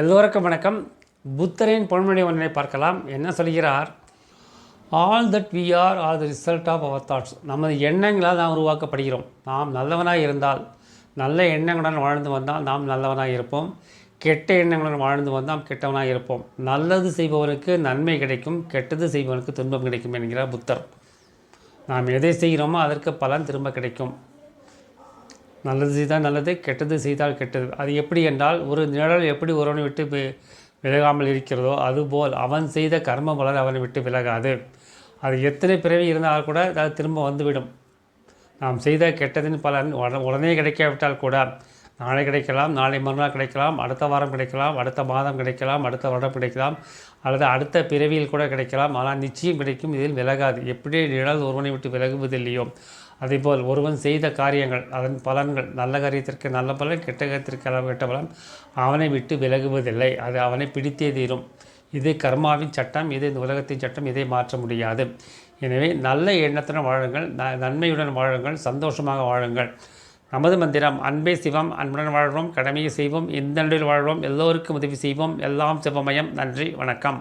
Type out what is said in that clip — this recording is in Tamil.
எல்லோருக்கும் வணக்கம். புத்தரின் பொன்மொழி ஒன்றை பார்க்கலாம். என்ன சொல்கிறார்? All that we are are the result of our thoughts நமது எண்ணங்களால் நாம் உருவாக்கப்படுகிறோம். நாம் நல்லவனாக இருந்தால் நல்ல எண்ணங்களுடன் வாழ்ந்து வந்தால் நாம் நல்லவனாக இருப்போம். கெட்ட எண்ணங்களுடன் வாழ்ந்து வந்தால் கெட்டவனாக இருப்போம். நல்லது செய்பவனுக்கு நன்மை கிடைக்கும் கெட்டது செய்பவனுக்கு துன்பம் கிடைக்கும் என்கிறார் புத்தர். நாம் எதை செய்கிறோமோ அதற்கு பலன் திரும்ப கிடைக்கும். நல்லது செய்தால் நல்லது கெட்டது செய்தால் கெட்டது. அது எப்படி என்றால் ஒரு நிழல் எப்படி ஒருவனை விட்டு விலகாமல் இருக்கிறதோ அதுபோல் அவன் செய்த கர்ம பலன் அவனை விட்டு விலகாது. அது எத்தனை பிறவி இருந்தால் கூட அது திரும்ப வந்துவிடும். நாம் செய்த கெட்டதின் பலன் உடனே உடனே கிடைக்காவிட்டால் கூட நாளை கிடைக்கலாம் நாளை மறுநாள் கிடைக்கலாம் அடுத்த வாரம் கிடைக்கலாம் அடுத்த மாதம் கிடைக்கலாம் அடுத்த வருடம் கிடைக்கலாம் அல்லது அடுத்த பிறவியில் கூட கிடைக்கலாம். ஆனால் நிச்சயம் கிடைக்கும் இதில் விலகாது. எப்படி நிழல் ஒருவனை விட்டு விலகுவதில்லையோ அதேபோல் ஒருவன் செய்த காரியங்கள் அதன் பலன்கள் நல்ல காரியத்திற்கு நல்ல பலன் கெட்ட காரியத்திற்கு அளவு கெட்ட பலன் அவனை விட்டு விலகுவதில்லை. அது அவனை பிடித்தே தீரும். இது கர்மாவின் சட்டம் இது இந்த உலகத்தின் சட்டம் இதை மாற்ற முடியாது. எனவே நல்ல எண்ணத்துடன் வாழுங்கள் ந நன்மையுடன் வாழுங்கள் சந்தோஷமாக வாழுங்கள். நமது மந்திரம் அன்பே சிவம் அன்புடன் வாழ்வோம் கடமையை செய்வோம் இந்த நடுவில் வாழ்வோம் எல்லோருக்கும் உதவி செய்வோம். எல்லாம் சிவமயம் நன்றி வணக்கம்.